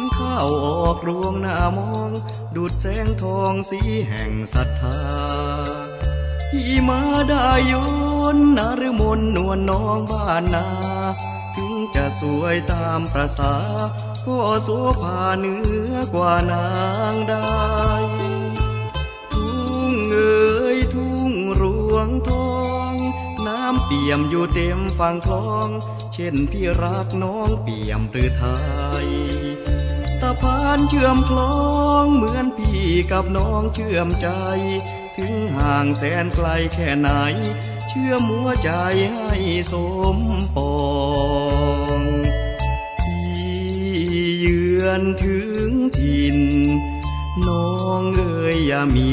นข้าวออกรวงหน้ามอง ดุดแสงทองสีแห่งศรัทธาพี่มาได้ยนนารมนนวลน้องบ้านนา ถึงจะสวยตามประสาก็โสภาเหนือกว่านางได้ ทุ่งเอ๋ยทุ่งรวงทอง น้ำเปี่ยมอยู่เต็มฝั่งคลอง เช่นพี่รักน้องเปี่ยมหรือไทย พานเชื่อมคล้องเหมือนพี่กับน้องเชื่อมใจ ถึงห่างแสนไกลแค่ไหน เชื่อมหัวใจให้สมปองที่เยือนถึงถิ่นน้องเอ๋ยอย่ามี